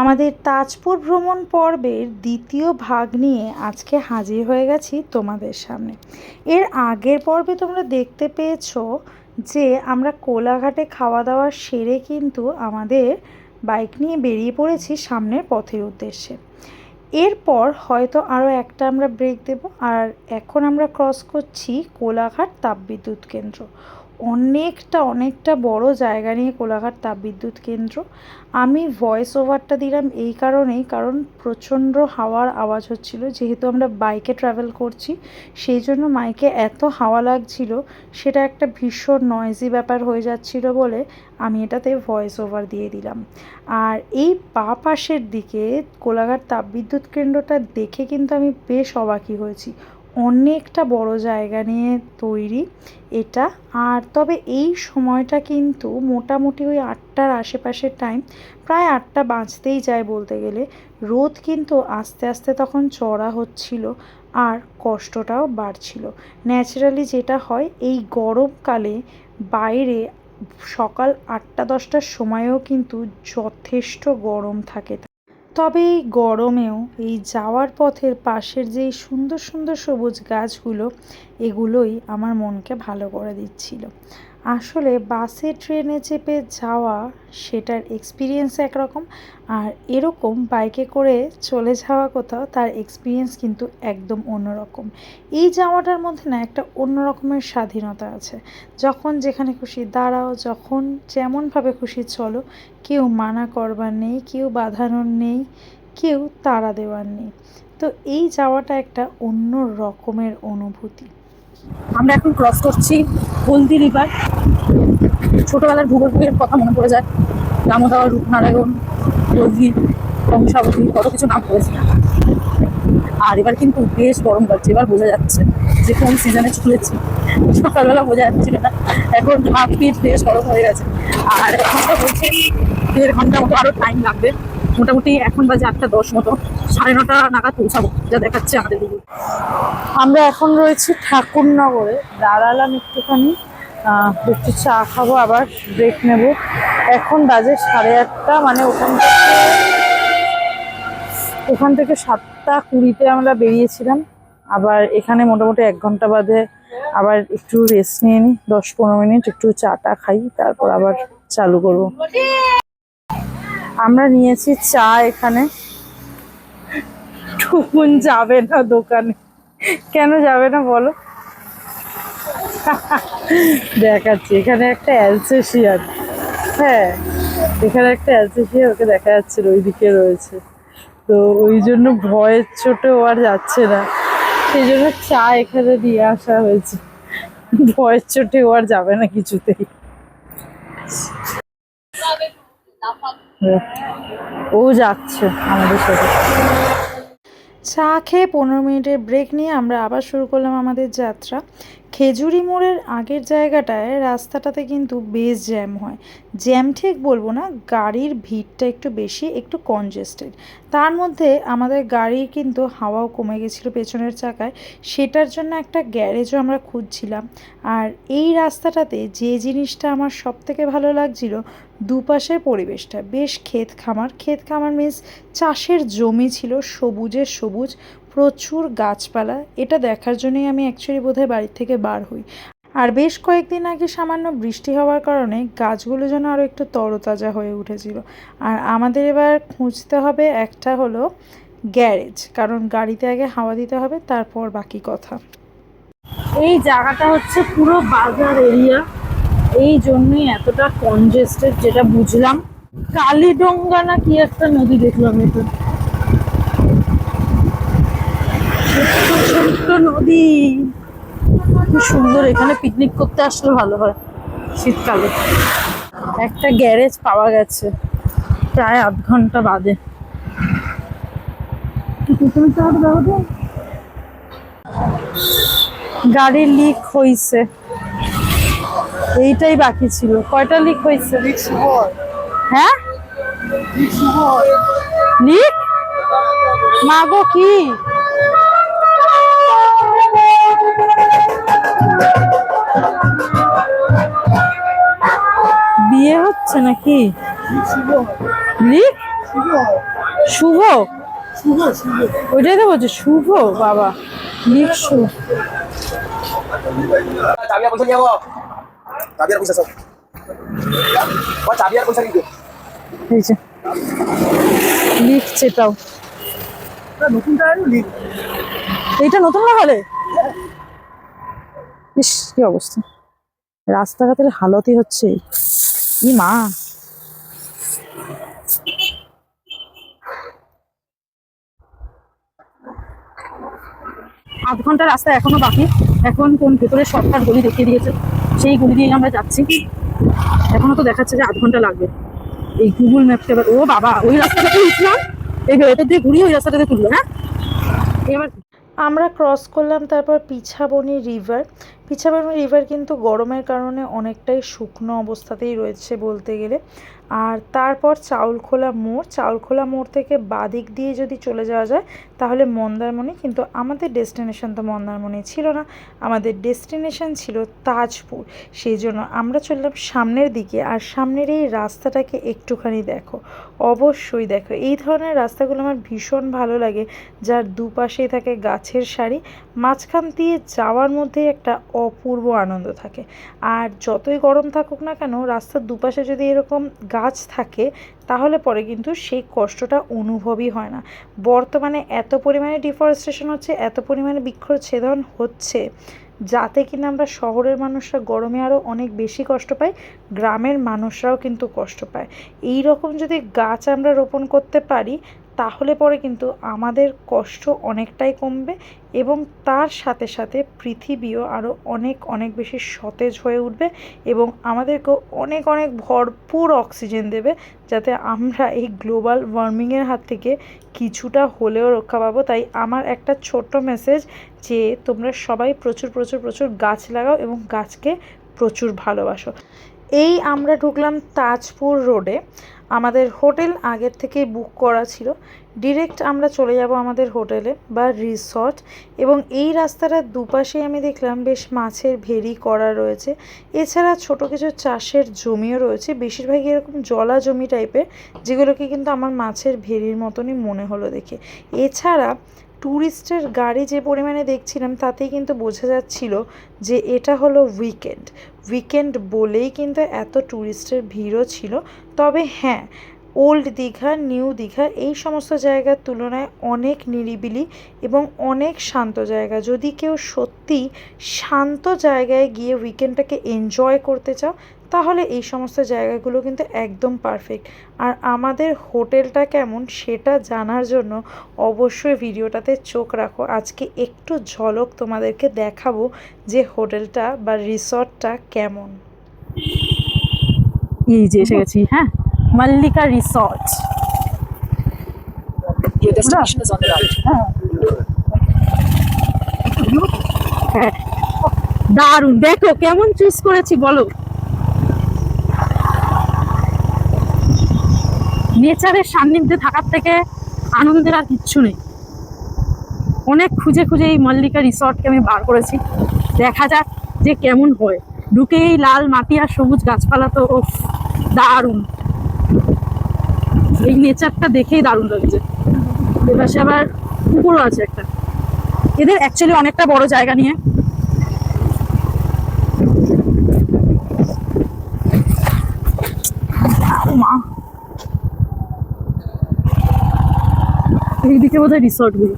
আমাদের তাজপুর ভ্রমণ পর্বের দ্বিতীয় ভাগ নিয়ে আজকে হাজির হয়ে গেছি তোমাদের সামনে। এর আগের পর্বে তোমরা দেখতে পেয়েছ যে আমরা কোলাঘাটে খাওয়া দাওয়া সেরে কিন্তু আমাদের বাইক নিয়ে বেরিয়ে পড়েছি সামনের পথের উদ্দেশ্যে। এরপর হয়তো আরও একটা আমরা ব্রেক দেব, আর এখন আমরা ক্রস করছি কোলাঘাট তাপবিদ্যুৎ কেন্দ্র। অনেকটা অনেকটা বড় জায়গা নিয়ে কোলাঘাট তাপবিদ্যুৎ কেন্দ্র। আমি ভয়েস ওভারটা দিলাম এই কারণেই, কারণ প্রচণ্ড হাওয়ার আওয়াজ হচ্ছিল। যেহেতু আমরা বাইকে ট্রাভেল করছি, সেই জন্য মাইকে এত হাওয়া লাগছিল, সেটা একটা ভীষণ নয়েজি ব্যাপার হয়ে যাচ্ছিল বলে আমি এটাতে ভয়েস ওভার দিয়ে দিলাম। আর এই পা পাশের দিকে কোলাঘাট তাপবিদ্যুৎ কেন্দ্রটা দেখে কিন্তু আমি বেশ অবাকই হয়েছি। অনেকটা বড় জায়গা নিয়ে তৈরি এটা। আর তবে এই সময়টা কিন্তু মোটামুটি ওই আটটার আশেপাশের টাইম প্রায় আটটা বাঁচতেই যায় বলতে গেলে। রোদ কিন্তু আস্তে আস্তে তখন চড়া হচ্ছিল আর কষ্টটাও বাড়ছিল। ন্যাচারালি যেটা হয়, এই গরমকালে বাইরে সকাল আটটা দশটার সময়েও কিন্তু যথেষ্ট গরম থাকে। তবে এই গরমেও এই যাওয়ার পথের পাশের যে সুন্দর সুন্দর সবুজ গাছগুলো, এগুলোই আমার মনকে ভালো করে দিচ্ছিল। আসলে বাসে ট্রেনে চেপে যাওয়া সেটার এক্সপিরিয়েন্স একরকম আর এরকম বাইকে করে চলে যাওয়া কোথাও তার এক্সপিরিয়েন্স কিন্তু একদম অন্যরকম। এই যাওয়াটার মধ্যে না একটা অন্য রকমের স্বাধীনতা আছে। যখন যেখানে খুশি দাঁড়াও, যখন যেমনভাবে খুশি চলো, কেউ মানা করবার নেই, কেউ বাঁধানোর নেই, কেউ তাড়া দেওয়ার নেই। তো এই যাওয়াটা একটা অন্য রকমের অনুভূতি। আমরা এখন ক্রস করছি হলদি রিভার ছোটবেলার ভূগোল বইয়ের কথা মনে পড়ে যায়। দামোদর, রূপনারায়ণ যোগী কংসাবতী কত কিছু নাম পড়েছে। আর এবার কিন্তু বেশ গরম লাগছে, এবার বোঝা যাচ্ছে যে কোন সিজনে চলেছি। সকালবেলা বোঝা যাচ্ছিল না। এখন হাফ পিট বেশ গরম হয়ে গেছে। আর এখন বলছে দেড় ঘণ্টা মতো আরও টাইম লাগবে। মোটামুটি এখন বাজে আটটা দশ মতো, সাড়ে নটা নাগাদ পৌঁছাবো, যা দেখাচ্ছে আমাদের আমরা এখন রয়েছি ঠাকুরনগরে, দাঁড়ালাম একটুখানি একটু চা খাব, আবার ব্রেক নেব। এখন বাজে সাড়ে আটটা মানে ওখান থেকে ওখান থেকে সাতটা কুড়িতে আমরা বেরিয়েছিলাম। আবার এখানে মোটামুটি এক ঘণ্টা বাদে আবার একটু রেস্ট নিয়ে নিই, দশ পনেরো মিনিট একটু চাটা খাই, তারপর আবার চালু করব। আমরা নিয়েছি চা এখানে। টুকুন যাবে না দোকানে। কেন যাবে না বলো? দেখাচ্ছি, এখানে একটা অ্যালসেশিয়ান। হ্যাঁ এখানে একটা অ্যালসেশিয়ান, ওকে দেখা যাচ্ছিল ওইদিকে রয়েছে। তো ওই জন্য ভয়ের চোটে ও আর যাচ্ছে না। সেই জন্য চা এখানে দিয়ে আসা হয়েছে। ভয়ের চোটে ও আর যাবে না কিছুতেই। ও যাচ্ছে আমাদের সাথে চা খেয়ে পনেরো মিনিটের ব্রেক নিয়ে আমরা আবার শুরু করলাম আমাদের যাত্রা। খেজুরি মোড়ের আগের জায়গাটায় রাস্তাটাতে কিন্তু বেশ জ্যাম হয়। জ্যাম ঠিক বলব না, গাড়ির ভিড়টা একটু বেশি, একটু কনজেস্টেড তার মধ্যে আমাদের গাড়ির কিন্তু হাওয়াও কমে গেছিল পেছনের চাকায়। সেটার জন্য একটা গ্যারেজও আমরা খুঁজছিলাম। আর এই রাস্তাটাতে যে জিনিসটা আমার সব থেকে ভালো লাগছিল, দুপাশের পরিবেশটা। বেশ ক্ষেত খামার। ক্ষেত খামার মিন্স চাষের জমি ছিল সবুজের সবুজ। প্রচুর গাছপালা। এটা দেখার জন্যই আমি অ্যাকচুয়ালি বোধহয় বাড়ির থেকে বার হই। আর বেশ কয়েকদিন আগে সামান্য বৃষ্টি হওয়ার কারণে গাছগুলো যেন আরও একটু তরতাজা হয়ে উঠেছিল। আর আমাদের এবার খুঁজতে হবে একটা হলো গ্যারেজ, কারণ গাড়িতে আগে হাওয়া দিতে হবে, তারপর বাকি কথা। এই জায়গাটা হচ্ছে পুরো বাজার এরিয়া। এই জন্যই এতটা কনজেস্টেড যেটা বুঝলাম। কালীডোঙ্গা না কি একটা নদী দেখলাম এটা ছোট্ট ছোট্ট নদী। কি সুন্দর এখানে পিকনিক করতে আসলে ভালো হয় শীতকালে। একটা গ্যারেজ পাওয়া গেছে প্রায় আধ ঘণ্টা বাদে। গাড়ি লিক হইছে। এইটাই বাকি ছিল। কয়টা লিক হয়েছে হ্যাঁ? লিক মাগো কি? বিয়ে হচ্ছে নাকি? শুভ? ওইটাই তো বলছে শুভ বাবা। লিখছু চাবি আর পয়সা নিয়ে চাবি আর পয়সা সব। ও চাবি আর পয়সা নিয়ে এই যে। লিখছে এটাও নতুন লিখ নতুন লাগালে ইস, কি অবস্থা? রাস্তাঘাটের হালতই হচ্ছে ই মা। আধ ঘণ্টা রাস্তা এখনও বাকি। এখন কোন ভেতরে শর্টকাট গলি দেখিয়ে দিয়েছে, সেই গলি দিয়ে আমরা যাচ্ছি। এখনও তো দেখাচ্ছে যে আধ ঘণ্টা লাগবে। এই গুগল ম্যাপটা এবার ও বাবা, ওই রাস্তাটাতে উঠলাম এই এটা দিয়ে ঘুরিয়ে ওই রাস্তাটাতে তুললো হ্যাঁ এবার আমরা ক্রস করলাম, তারপর পিছাবনি রিভার পিছাবনি রিভার কিন্তু গরমের কারণে অনেকটাই শুকনো অবস্থাতেই রয়েছে বলতে গেলে। আর তারপর চাউলখোলা মোড়। চাউলখোলা মোড় থেকে বাদিক দিয়ে যদি চলে যাওয়া যায়, তাহলে মন্দারমণি, কিন্তু আমাদের ডেস্টিনেশন তো মন্দারমণি ছিল না। আমাদের ডেস্টিনেশন ছিল তাজপুর। সেই জন্য আমরা চললাম সামনের দিকে। আর সামনের এই রাস্তাটাকে একটুখানি দেখো। অবশ্যই দেখো। এই ধরনের রাস্তাগুলো আমার ভীষণ ভালো লাগে। যার দুপাশেই থাকে গাছের সারি মাঝখান দিয়ে যাওয়ার মধ্যে একটা অপূর্ব আনন্দ থাকে। আর যতই গরম থাকুক না কেন, রাস্তার দুপাশে যদি এরকম গাছ থাকে, তাহলে পরে কিন্তু সেই কষ্টটা অনুভবই হয় না। বর্তমানে এত পরিমাণে ডিফরেস্টেশন হচ্ছে, এত পরিমাণে বৃক্ষচ্ছেদন হচ্ছে, যাতে কিনা আমরা শহরের মানুষরা গরমে আরও অনেক বেশি কষ্ট পাই, গ্রামের মানুষরাও কিন্তু কষ্ট পায়। এই রকম যদি গাছ আমরা রোপণ করতে পারি তাহলে পরে কিন্তু আমাদের কষ্ট অনেকটাই কমবে এবং তার সাথে সাথে পৃথিবীও আরও অনেক অনেক বেশি সতেজ হয়ে উঠবে এবং আমাদেরকেও অনেক অনেক ভরপুর অক্সিজেন দেবে যাতে আমরা এই গ্লোবাল ওয়ার্মিংয়ের হাত থেকে কিছুটা হলেও রক্ষা পাবো। তাই আমার একটা ছোট্ট মেসেজ যে তোমরা সবাই প্রচুর প্রচুর প্রচুর গাছ লাগাও এবং গাছকে প্রচুর ভালোবাসো। এই আমরা ঢুকলাম তাজপুর রোডে। আমাদের হোটেল আগের থেকেই বুক করা ছিল। ডিরেক্ট আমরা চলে যাব আমাদের হোটেলে বা রিসর্ট এবং এই রাস্তাটার দুপাশে আমি দেখলাম বেশ মাছের ভেরি করা রয়েছে। এছাড়া ছোট কিছু চাষের জমিও রয়েছে। বেশিরভাগই এরকম জলা জমি টাইপের যেগুলোকে কিন্তু আমার মাছের ভেরির মতনই মনে হলো দেখে। এছাড়া ট্যুরিস্টের গাড়ি যে পরিমাণে দেখছিলাম, তাতেই কিন্তু বোঝা যাচ্ছিল যে এটা হলো উইকেন্ড উইকেন্ড বলেই কিন্তু এত ট্যুরিস্টের ভিড়ও ছিল। তবে হ্যাঁ ওল্ড দীঘা নিউ দীঘা এই সমস্ত জায়গার তুলনায় অনেক নিরিবিলি এবং অনেক শান্ত জায়গা। যদি কেউ সত্যি শান্ত জায়গায় গিয়ে উইকেন্ডটাকে এনজয় করতে চাও তাহলে এই সমস্ত জায়গাগুলো কিন্তু একদম পারফেক্ট আর আমাদের হোটেলটা কেমন সেটা জানার জন্য অবশ্যই ভিডিওটাতে চোখ রাখো। আজকে একটু ঝলক তোমাদেরকে দেখাবো যে হোটেলটা বা রিসর্টটা কেমন। এই যে এসে গেছি হ্যাঁ? মল্লিকা রিসর্ট। Right. হ্যাঁ। দারুণ দেখো কেমন চুজ করেছি বলো। নেচারের সান্নিধ্যে থাকার থেকে আনন্দের আর কিচ্ছু নেই। অনেক খুঁজে খুঁজে এই মল্লিকা রিসর্টকে আমি বার করেছি। দেখা যাক যে কেমন হয়। ঢুকেই লাল মাটি আর সবুজ গাছপালা তো দারুণ। এই নেচারটা দেখেই দারুণ লাগছে। এপাশে আবার পুকুরও আছে একটা। এদের অ্যাকচুয়ালি অনেকটা বড় জায়গা নিয়ে। এইদিকে বোধহয় রিসর্টগুলো।